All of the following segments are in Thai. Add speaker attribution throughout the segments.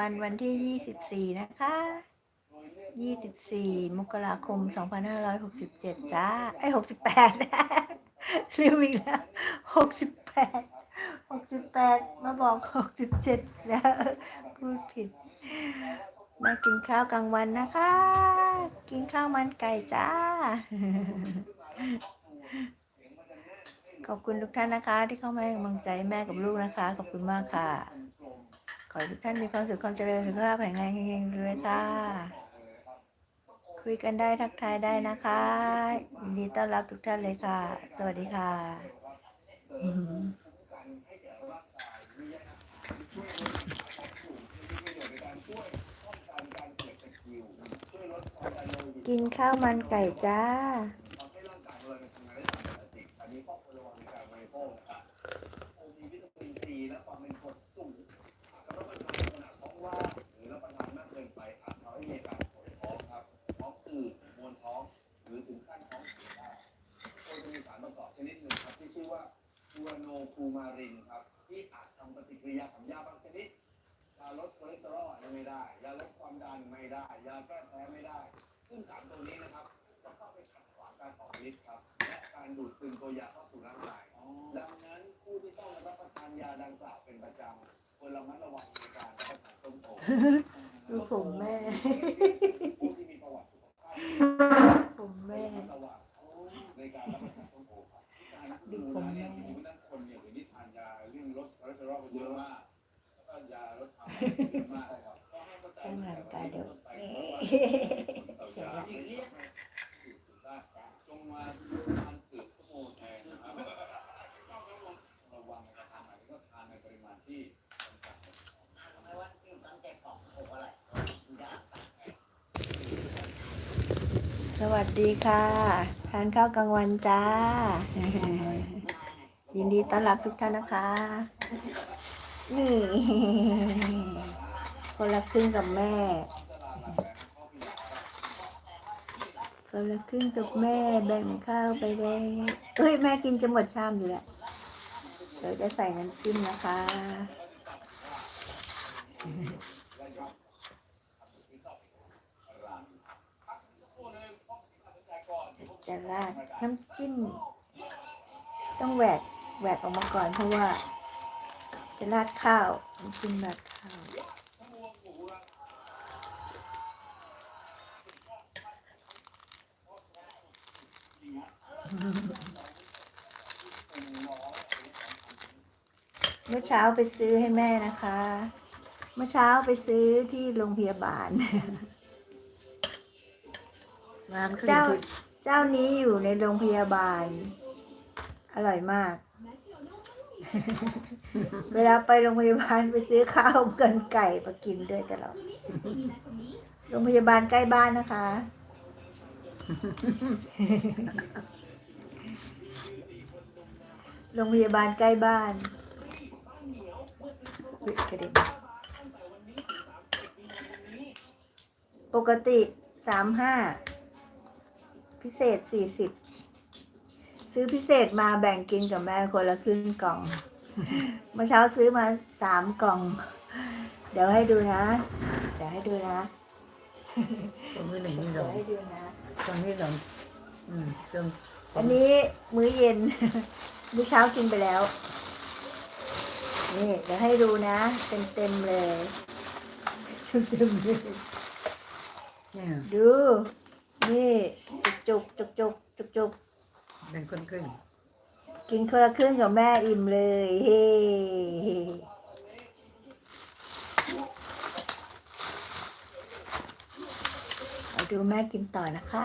Speaker 1: วันวันที่24นะคะ24มกราคม2567จ้า ไอ้ย68ลืมอีกแล้ว68 68มาบอก67แล้ว พูดผิด มากินข้าวกลางวันนะคะ กินข้าวมันไก่จ้า ขอบคุณทุกท่านนะคะ ที่เข้ามาให้กำลังใจแม่กับลูกนะคะ ขอบคุณมากค่ะ ขอให้ทุกท่านมีความสุขความเจริญสุขภาพแข็งแรงเฮงๆเลยค่ะ คุยกันได้ทักทายได้นะคะยินดีต้อนรับทุกท่านเลยค่ะ สวัสดีค่ะกินข้าวมันไก่จ้า
Speaker 2: ชูโนคูมารินครับ ที่อาจทำปฏิกิริยากับยาบางชนิดยาลดคอเลสเตอรอลอาจจะไม่ได้ยาลดความดันไม่ได้ยาแก้แพ้ไม่ได้ ซึ่งสารตัวนี้นะครับจะเข้าไปขัดขวางการออกฤทธิ์ครับและการดูดซึมตัวยาเข้าสู่ร่างกายดังนั้นผู้ที่ต้องรับประทานยาดังกล่าวเป็นประจำควรระมัดระวังในการรับประทานต้มโต
Speaker 1: ดูผมแม่
Speaker 2: ผู้ที่มีประวัติสุขภาพ
Speaker 1: ผมแม่
Speaker 2: ระวังในการรับประทาน ต้มโตครับการ
Speaker 1: ดู
Speaker 2: ดู
Speaker 1: ผม
Speaker 2: นะ
Speaker 1: แม่
Speaker 2: เนี่ยจริงๆแล้วคนเนี่ยเดี๋ยวนี้ทานยาเรื่องลดคอเลสเตอรอลเยอะมากแล้วก็ยาลดความดันเยอะมากครับก็ให้เข้าใจ
Speaker 1: แค่งานกายเดี๋ยว
Speaker 2: ไป
Speaker 1: นี่
Speaker 2: ต่อ
Speaker 1: เสีย
Speaker 2: ยา
Speaker 1: ละ
Speaker 2: ที่เรียกได้จงมาทานเกือบชั่วโมงแทนนะครับระวังในการทานอาหารก็ทานในปริมาณที่จำกัด
Speaker 3: ไม่ว่าอยู่ตั้งใจของโอ้อะไรยาก
Speaker 1: สวัสดีค่ะ ทานข้าวกลางวันจ้า ยินดีต้อนรับทุกท่านนะคะ นี่ คนละครึ่งกับแม่ คนละครึ่งกับแม่แบ่งข้าวไปได้เอ้ยแม่กินจะหมดชามอยู่แล้วเดี๋ยวจะใส่น้ำจิ้มนะคะจะราดน้ำจิ้ม ต้องแหวก แหวกออกมาก่อนเพราะว่า จะราดข้าวน้ำจิ้มราดข้าวเมื่อเช้าไปซื้อให้แม่นะคะ เมื่อเช้าไปซื้อที่โรงพยาบาล
Speaker 3: ร้านขึ้น
Speaker 1: เจ้า เจ้านี้อยู่ในโรงพยาบาล อร่อยมาก เวลาไปโรงพยาบาลไปซื้อข้าวกันไก่มากินด้วยตลอดโรงพยาบาลใกล้บ้านนะคะ โรงพยาบาลใกล้บ้านอุ๊ยกระเด็นปกติสามห้าพิเศษสี่สิบ ซื้อพิเศษมาแบ่งกินกับแม่คนละครึ่งกล่อง เมื่อเช้าซื้อมาสามกล่อง เดี๋ยวให้ดูนะ เดี๋ยวให้ดูนะ
Speaker 3: ตรงที่หนึ่งนี่
Speaker 1: เดี๋
Speaker 3: เรา
Speaker 1: ยวให้ดูนะ
Speaker 3: ตรงที่สองอืมตรง
Speaker 1: อันนี้มื้อเย็น มื้อเช้ากินไปแล้ว นี่เดี๋ยวให้ดูนะเต็มเต็มๆเลยเต็มๆเลย
Speaker 3: เนี่ย
Speaker 1: ดู นี่จุกจุกจุกจุกจุก
Speaker 3: เป็นคนครึ่ง
Speaker 1: กินคนละครึ่งกับแม่อิ่มเลยเฮ้เอาดูแม่กินต่อนะคะ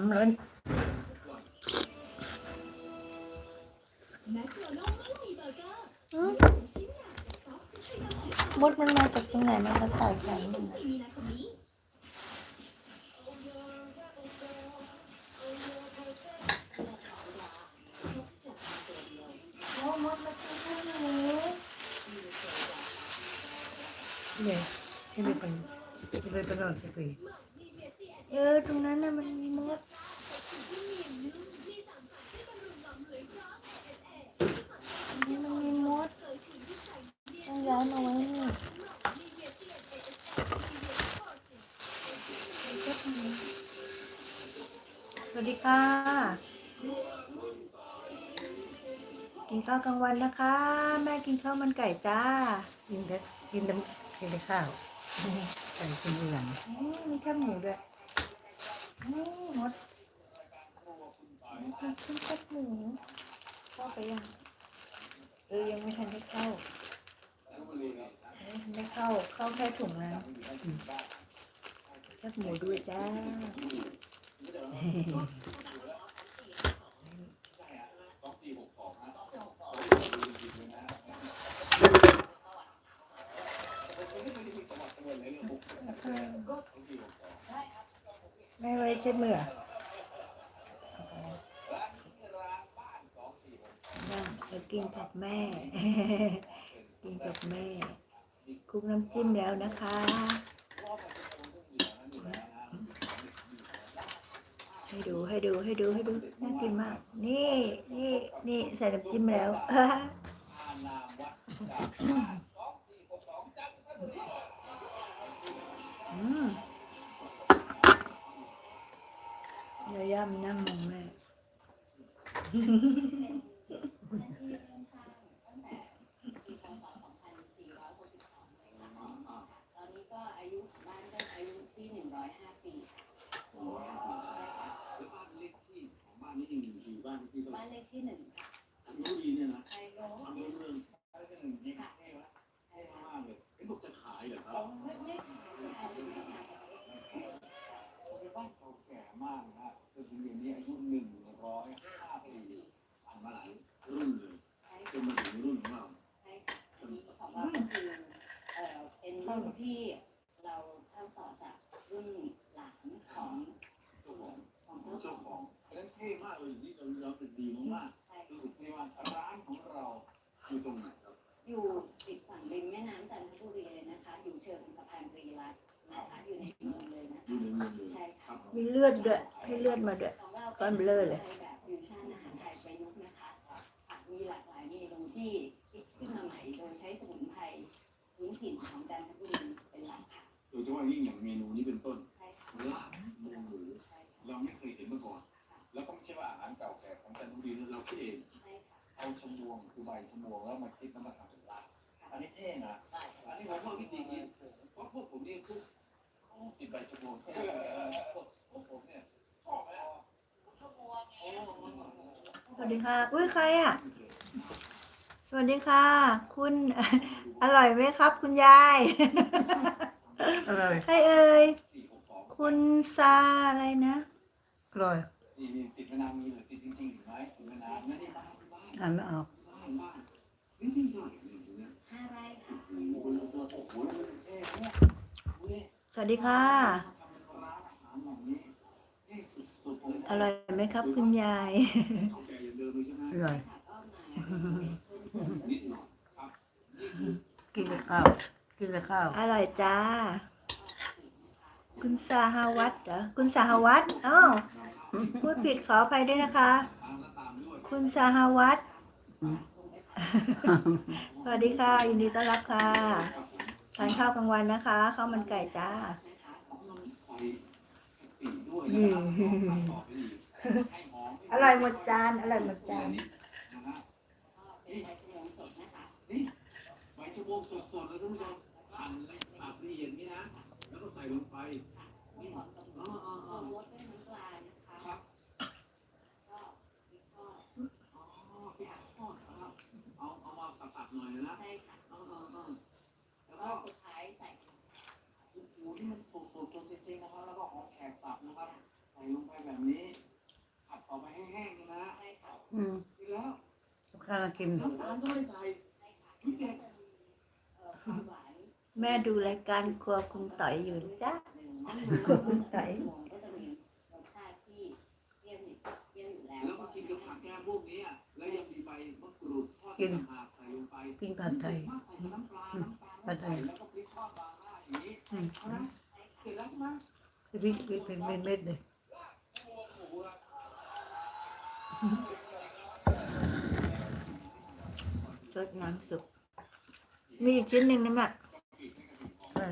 Speaker 1: ทำร้นอืมมดมันมาจากตรงไหนมันมาไต่แขนมันน่ะโอ้มดมากินข้าวหนู
Speaker 4: เนี่ยที่ไปเป็นที่ไปเป็นนอนสิปี
Speaker 1: เออตรงนั้นน่ะมันมีมดมันมีมดต้องย้ายมาไว้นี่สวัสดีค่ะ กิน ข้าวกลางวันนะคะ แม่กินข้าวมันไก่จ้า
Speaker 4: กินได้กินน้ำกินได้ข้าวใส่กินเหลือง
Speaker 1: อืมมีแค่หมูด้วยอืมมดมันกินแค่หมูเข้าไปยังเออยังไม่ทันได้เข้ายังไม่ทันได้เข้าเข้าแค่ถุงแล้วแคบหมูด้วยจ้า แม่ไว้ เมืออนั่งกินกับแม่ กินกับแม่คลุกน้ำจิ้มแล้วนะคะให้ดูให้ดูให้ดูให้ดูน่ากินมาก นี่นี่นี่ใส่น้ำจิ้มแล้ว ยวย่ำนั่งมองแม่
Speaker 3: นนี้ก็อายุของบ้านก็อายุที่หนึ่งร้อยห้าปี
Speaker 2: บ้านเลขที่ของบ้านนี่ยังอยู่บ้านที่เท่าไหร่
Speaker 3: บ้านเลขที่หนึ่ง
Speaker 2: รู้ดีเนี่ยนะ
Speaker 3: ทำ
Speaker 2: เภอเมืองเลขหนึ่งยิงเท่วะเท่มากเลยเห็นบอกจะขายเหรอครับ
Speaker 3: ไม่ไม่ขายไม่ขายไม่ขาย
Speaker 2: เป็นบ้านเก่าแก่มากนะ นถึงเดี๋ยวนี้อายุหนึ่งร้อยห้าปีผ่านมาหลายรุ่นเลยจนมาถึงรุ่นของเรา
Speaker 3: ใช่ค่ะอันนี้ของเราก็คือเอ่อเป็นรุ่นที่เราเช่าต่อจากรุ่นหลานของ
Speaker 2: เจ้าของ
Speaker 3: ของ
Speaker 2: เจ้า
Speaker 3: เจ้า
Speaker 2: ข
Speaker 3: ข
Speaker 2: อ
Speaker 3: องง
Speaker 2: เพราะฉะนั้นเท่มากเลยที่เราเราสึกดีมาก
Speaker 3: ใช่
Speaker 2: ๆรู้สึกที่ว่าร้านของเราอยู่ตรงไหนครับ
Speaker 3: อยู่ติดฝั่งริมแม่น้ำจันทบุรีเลยนะคะ อยู่เชิงสะพานปรีรัตน์นะคะอยู่ใน
Speaker 2: ใช่ค่ะ
Speaker 1: มีเลือดด้วย ให้เลือดมาด้วย ก้อนเบลอเลย
Speaker 3: แบบฟิวชั่นอาหารไทยประยุกต์นะคะค่ะมีหลากหลายเมนูที่คิดขึ้นมาใหม่โดยใช้สมุนไพรพื้นถิ่นของจันทบุรีเป็นหลักค่ะ
Speaker 2: โดยเฉพาะยิ่งอย่างเมนูนี้เป็นต้น
Speaker 3: ใช่ค่ะ
Speaker 2: ลาบหมูหมู
Speaker 3: ใช่ค่ะ
Speaker 2: เราไม่เคยเห็นมาก่อน แล้วก็ไม่ใช่ว่าอาหารเก่าแก่ของจันทบุรีเราคิดเอง
Speaker 3: ใช่ค่ะ
Speaker 2: เอาชมวงคือใบชมวงแล้วมาคิดแล้วมาทำเป็นลาบอันนี้เท่นะอันนี้ผมว่าวิธีคิดเพราะพวกผมนี่ทุก สิบใบชมวงใช่ไหมพวกผมเนี่ยชอบไหม
Speaker 1: สวัสดีค่ะ อุ้ยใครอะ สวัสดีค่ะ คุณ อร่อยไหมครับ คุณยาย
Speaker 4: อร่อย
Speaker 1: ใครเอ่ย
Speaker 2: สี่หกสอง
Speaker 1: คุณซาอะไรนะ
Speaker 4: อร่อย
Speaker 2: นี่นี่ติดแม่น้ำมีเลยติดจริงๆเห็นไหมติดแม่น้ำนั่นนี่บ้านบ้าน
Speaker 4: อ่านไม่ออก
Speaker 2: บ้านบ้านนี่นี่เท่าไหร่เนี่ยดูเนี่ย
Speaker 3: ห้าไร่ค่ะ
Speaker 2: โอ้โหโอ้โหโอ้โวั
Speaker 1: สดีค่ะ
Speaker 2: ทำเป็นร้านอาหารแบบนี้นี่สุดๆเลย
Speaker 1: อร่อยไหมครับคุณยาย
Speaker 2: เข้าใจอย่างเดิมเลยใช่ไหม
Speaker 4: อร่อย
Speaker 3: ค่ะก็มา
Speaker 2: นิดหน่อยครับนี่คือ
Speaker 4: กินกับข้าว กินกับข้าว
Speaker 1: อร่อยจ้า คุณสาหวัตเหรอ คุณสาหวัตอ้าวพูดผิดขออภัยด้วยนะคะ
Speaker 2: ตามและตามด้วย
Speaker 1: คุณสาหวัตสวัสดีค่ะ ยินดีต้อนรับค่ะ ทานข้าวกลางวันนะคะข้าวมันไก่จ้า
Speaker 2: ใส่ปีด้วยนะครับต่อไปอีกให้หอม
Speaker 1: อร่อยหมดจานอร่อยหมดจาน
Speaker 2: นะฮะ
Speaker 3: ก็เป็นใบ
Speaker 2: โอ้โหนี่มันสดๆจริงๆนะครับ แล้วก็หอมแขกสับนะครับใส่ลงไปแแบบนี้ผัดออกไปแห้งๆนะ
Speaker 3: ใช่ค่ะ
Speaker 4: อืม
Speaker 2: กินแล้ว
Speaker 4: กับข้าวกิน
Speaker 2: น้ำตาลก็ไม่ใส่วิเด็ด
Speaker 3: เอ่อความหวาน
Speaker 1: แม่ดูรายการครัวคุณต่อยอยู่จ้ะ
Speaker 3: น้ำมัน
Speaker 1: คุณต่อย
Speaker 3: ก็จะมีรสชาติที่เปรี้ยวอยู่เปรี้ยวอยู่แล้ว
Speaker 2: แล้วมากินกับผักแก้มพวกนี้อะแล้วยังมีใบมะกรูดทอด
Speaker 4: กิน
Speaker 2: ต่างหากใส่ลงไป
Speaker 4: กินผัดไทย
Speaker 2: มากใส่น้ำปลาน้ำตาล
Speaker 4: ผัดไทย
Speaker 2: แล้วก็พริกทอดบางหน้าอย่างนี้
Speaker 4: อืม
Speaker 2: เอานะเส ร็จแล้วใช่ไหม
Speaker 4: พริกพริกเป็นเม็ดๆเลย
Speaker 2: หมูอะ
Speaker 1: รสน้ำสุกมีอีกชิ้นหนึ่งนะแม่
Speaker 4: ใช่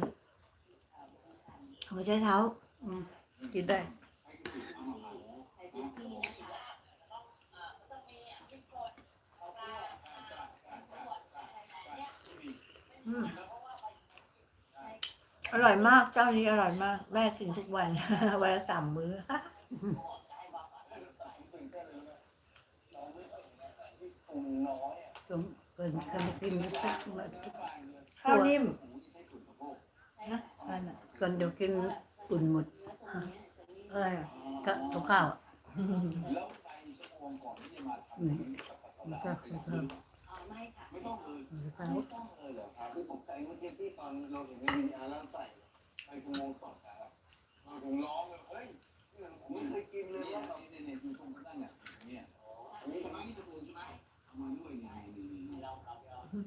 Speaker 1: หัวใจเท้า
Speaker 4: อืมกินได้
Speaker 3: ใส่พริกที่นะคะ
Speaker 1: อืมอ ร่อยมากเจ้านี้อร่อยมาก แม่กินทุกวัน วันละสามมื้อ
Speaker 2: ปรุงน้อยอะ
Speaker 4: สมเพิ่นกันกินสักมา
Speaker 1: ข้าวนิ่ม
Speaker 2: หมูที่ใช้ส่วนสะโพก
Speaker 1: นะนั่นน่ะ
Speaker 4: ก่อนเดี๋ยวกินอุ่นหมด
Speaker 1: เออ
Speaker 4: ก็กับข้าวอะ
Speaker 2: แล้วไปชั่วโมงก่อนที่จะมาทำ
Speaker 4: ไม่
Speaker 3: ค่ะ
Speaker 2: ไม่ต้องเลยไม่ต้องเลยเหรอครับคือผมใจเมื่อกี้ที่ตอนเราเห็นในวิดีอาร์ล้วใส่ไปชั่วโมงสดนะครับเราถึงร้องเลยเฮ้ยนี่มันผมไม่เคยกินเลยว่าเราเนี่ยเนี่ยอยู่ตรงนั้นเนี่ยเนี่ยอันนี้ใช่ไหมนี่สมุนใช่ไหมเอามาด้วยเนี่ยนี่นี่นี่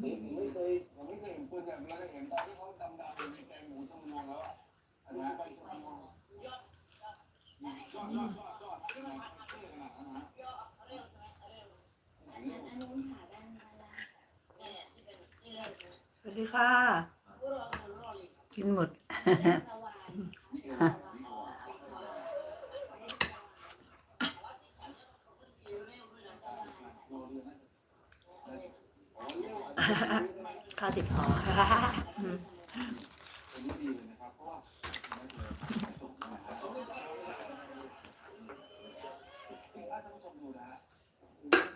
Speaker 2: นี่ผมไม่เคยผมไม่เคยเห็นตัวอย่างเราเห็นตอนที่เขาดำๆเป็นแกงหมูชมวงแล้วอะอันนี้ไปชมวงยอดยอดยอดยอดยอดยอดที่มันพันเรื่องนะฮะ
Speaker 3: อันนั้นอันนู้นค่ะด้านด้นล่าง
Speaker 1: สวัสดีค่ะ
Speaker 4: กินหมด
Speaker 3: สวาน
Speaker 2: นี่เอง
Speaker 1: ข้าวติดคอ อืม
Speaker 2: เป็นที่ดีเลยนะครับเพราะว่าไม่เคยจบนะครับที่ถ้าท่านผู้ชมดูนะฮะ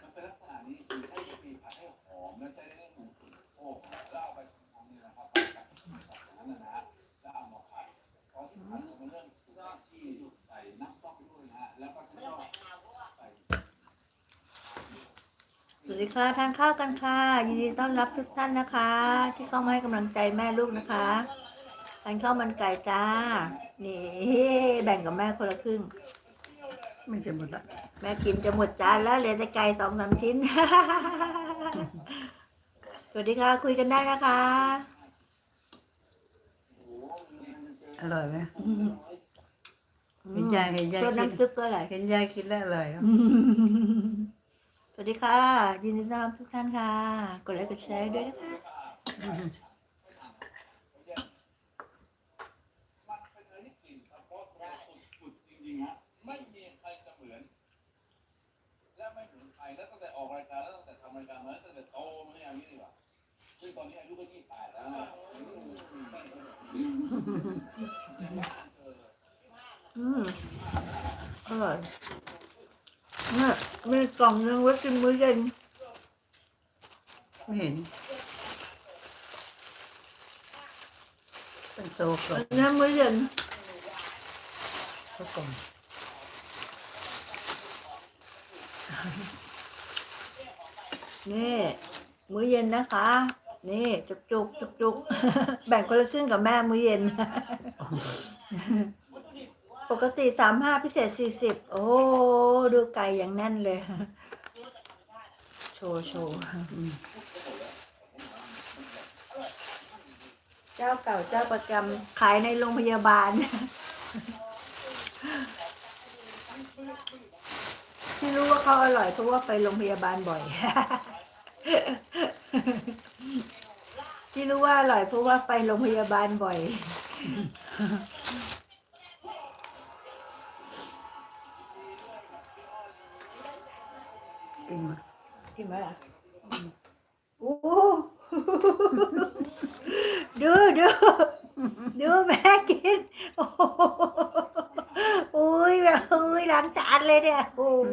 Speaker 2: มันเป็นลักษณะนี้คือใช้กะปิผัดให้หอมแล้วใช้ได้หมูตุ๋นโอ้แล้วเอาไปทำนี่นะครับผัดกับจากนั้นนะฮะแล้วเอามาผัดพอที่ผัดมันเริ่มถูกที่ใส่น้ำซอสด้วยนะฮะแล้วก็ที่ต้องใส่
Speaker 1: สวัส ดีค่ะทานข้าวกันค่ะ ยินดีต้อนรับทุกท่านนะคะ ที่เข้ามาให้กำลังใจแม่ลูกนะคะทานข้าวมันไก่จ้า นี่แบ่งกับแม่คนละครึ่ง
Speaker 4: ไม่จะหมดละ
Speaker 1: แม่กินจะหมดจานแล้วเหลือแต่ไก่สองสามชิ้น สวัสดีค่ะ คุยกันได้นะคะ
Speaker 4: อร่อยไหม
Speaker 1: อืม
Speaker 4: เห็นยายเห็นยาย
Speaker 1: ส่วน
Speaker 4: กิน
Speaker 1: น้ำซุปก็อร่อย
Speaker 4: เห็นยายกินแล้วอร่อยอะ
Speaker 1: สวัสดีค่ะ ยินดีต้อนรับทุกท่านค่ะ กดไลค์กดแชร์ด้วยนะคะ
Speaker 4: มั
Speaker 2: นเป็นอะไรที่กลิ่นเฉพาะตัวสุดจริงๆฮะไม่มีใครจะเหมือน และไม่เหมือนใครแล้วตั้งแต่ออกรายการแล้วตั้งแต่ทำรายการมาแล้วตั้งแต่โตมาอย่างนี้ดีกว่าซึ่งตอนนี้อายุก็ยี่สิบแปดแล้วนะ
Speaker 1: อืมอร่อย นี่ยมีกล่องนึงไว้กินมื้อเย็น
Speaker 4: ไม่เห็น เป็นโตกรอ
Speaker 1: อั
Speaker 4: บ
Speaker 1: นนี้มื้อเย็น
Speaker 4: เขากล่อง
Speaker 1: นี่มื้อเย็นนะคะ นี่จุกจุกจุกจุกแบ่งคนละครึ่งกับแม่มื้อเย็น ปกติสามห้าพิเศษสี่สิบโอ้ดูไก่อย่างแน่นเลย โชว์โชว์เจ้าเก่าเจ้าประจำขายในโรงพยาบาล ที่รู้ว่าเขาอร่อยเพราะว่าไปโรงพยาบาลบ่อย ที่รู้ว่าอร่อยเพราะว่าไปโรงพยาบาลบ่อย
Speaker 4: กินมา
Speaker 1: กิน ไหมล่ะโอ้ดูดูดูแม่กินโอ้โหอุ้ยแบบอุ้ยล้างจานเลยเนี่ยโอ้โห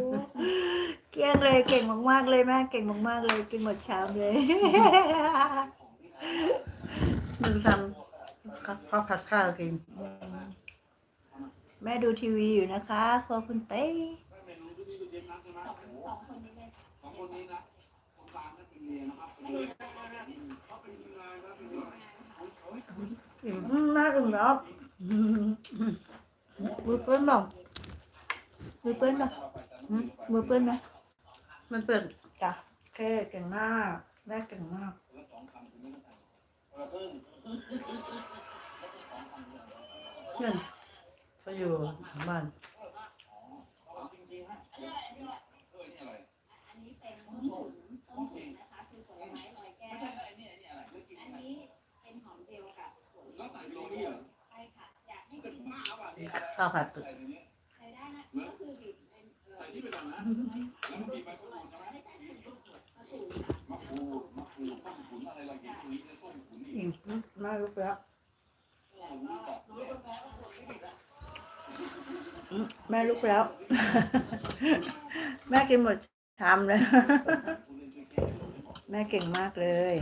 Speaker 1: เกลี้ยงเลยเก่งมากๆเลยแม่เก่งมากๆเลยกินหมดชามเลย
Speaker 4: มึงทำข้าวข้าวผัดข้าวกิน
Speaker 1: แม่ดูทีวีอยู่นะคะครัวคุณเต้
Speaker 2: กลางก็เป็นเมียนะครับ
Speaker 3: ไม่ได้ทำงาน
Speaker 2: เขาเป็นทีมงานครับเป็นทีมงาน
Speaker 4: อิ่ม
Speaker 1: อืมน่าอุ่นแล้วอืมมือเปื้อนบอกมือเปื้อนะอืมมือเปื้อนไหม
Speaker 4: มันเปิด
Speaker 1: จ้ะเคเก่งมากแม่เก่งมาก
Speaker 2: แล้วสองคำคุณไม่ต้องการคนละครึ่ง
Speaker 4: เพื่อนเขาอยู่บ้าน
Speaker 2: จริงๆฮะ
Speaker 3: แล้
Speaker 2: วใส่โรนี่เหรอ
Speaker 3: ใช่ค่ะ อยากให้
Speaker 2: เป็
Speaker 3: กิ
Speaker 2: น
Speaker 3: น
Speaker 2: บ้าป่ะนี่อะไร
Speaker 4: ข้าวผัด
Speaker 2: ใส่ในนี้
Speaker 3: ใช้ได้นะก็คือบีบเป็นเอ่อ
Speaker 2: ใส่ที่ไปก่อนนะ แล้วมันมีใบมะกรูดใช่ไหม
Speaker 3: ไม่ใช่มะกรูดค่ะ
Speaker 2: มะกรูดมะกรูดต้มขุนอะไรเราเห็นตรงนี้จะต้มขุนอีก
Speaker 1: อิ่มมากลูกแล้ว
Speaker 3: แล้วก็
Speaker 1: อืมแม่ลุกแล้ว แม่กินหมดชามเลย แม่เก่งมากเลย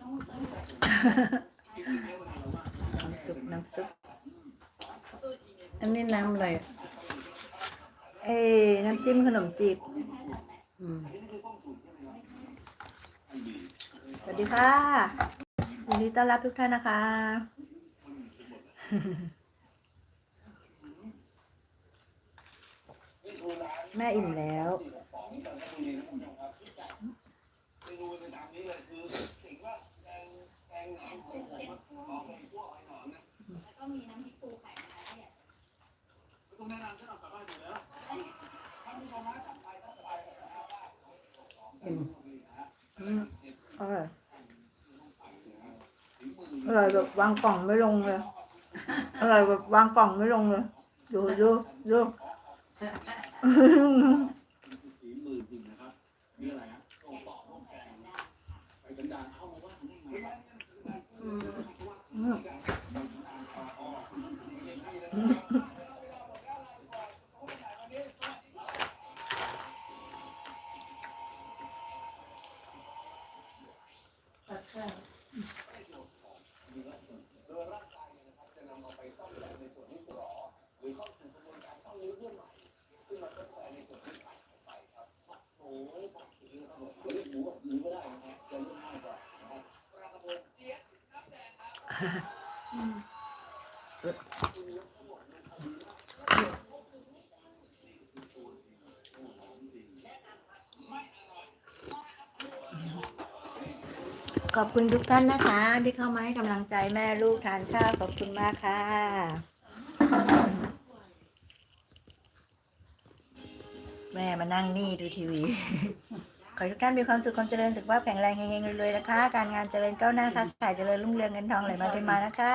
Speaker 3: ต้องต้อง
Speaker 1: น้ำซุป
Speaker 4: อันนี้น้ำอะไร
Speaker 1: เอ้น้ำจิ้มขนมจีบสวัสดีค่ะยินดีต้อนรับทุกท่านนะคะ แม่อิ่มแล้ว
Speaker 2: เมนูในตามนี้เลยคือสิ่งว่าแกงแกงหนามของผมของผมพวกไอ้หนอนนะ
Speaker 3: ก็มีน้ำพริกปูไข่นะคะที่ยก
Speaker 2: ไม่ต้องแนะนำฉันเอากลับบ้านอยู่แล้วถ้ามีความรักกลับไปต้องไปนะครับว่า
Speaker 4: อิ่ม
Speaker 1: อืมอร่อยอร่อยแบบวางกล่องไม่ลงเลยอร่อยแบบวางกล่องไม่ลงเลยดูดูดู
Speaker 2: ฝีมือจริงนะครับมีอะไรฮะต้มต่อต้มแกงไปสัญญาเข้ามาว่าได้ไห
Speaker 1: ม ขอบคุณทุกท่านนะคะ ที่เข้ามาให้กำลังใจแม่ลูกทานข้าวขอบคุณมากค่ะแม่มานั่งนี่ดูทีวี ขอให้ทุกท่านมีความสุขความเจริญสุขภาพแข็งแรงเฮงๆรวยๆนะคะ การงานเจริญก้าวหน้าค่ะขายเจริญรุ่งเรืองเงินทองไหลมาเทมานะคะ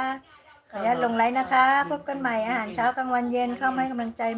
Speaker 1: ขออนุญาตลงไลน์นะคะ พบกันใหม่อาหารเช้ากลางวันเย็นเข้ามาให้กำลังใจแม่